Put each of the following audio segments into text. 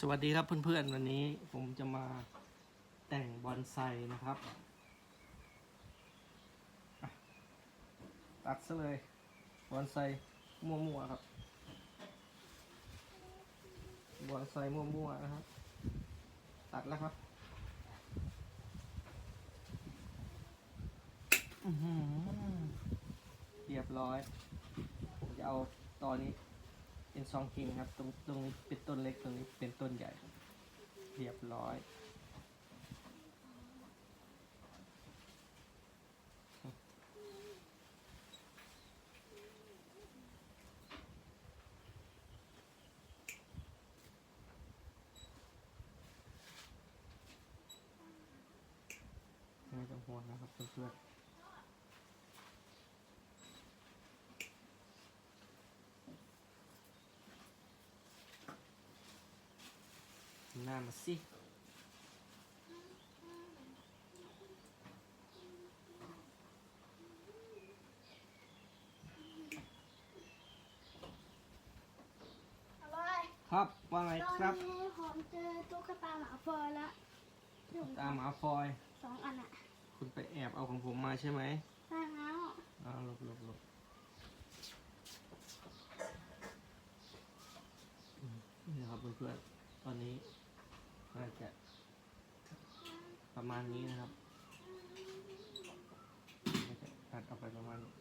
สวัสดีครับเพื่อนๆ วันนี้ผมจะมาแต่งบอนไซนะครับ ตัดซะเลยบอนไซมั่วๆครับบอนไซมั่วๆนะครับ ตัดแล้วครับเรียบร้อย ผมจะเอาตอนนี้ เป็นซองกิ่งครับตรงตรงนี้เป็นต้นเล็กตรงนี้เป็นต้นใหญ่ เรียบร้อยไม่ต้องห่วงนะครับเพื่อนๆ หน้ามาสิ อะไรครับว่าไงตอนครับนี้ผมเจอตุ๊กตาหมาฟอยแล้วที่ผมตามหมาฟอย สองอันอะคุณไปแอบเอาของผมมาใช่ไหมได้แล้วอ้าวหลบหลบหลบอืมนี่นะครับเพื่อนๆตอนนี้ น่าจะประมาณนี้นะครับจะตัดออกไปประมาณนี้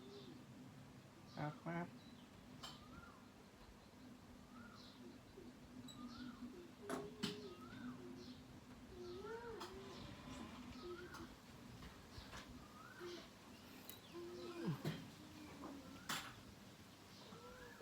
ครับครับ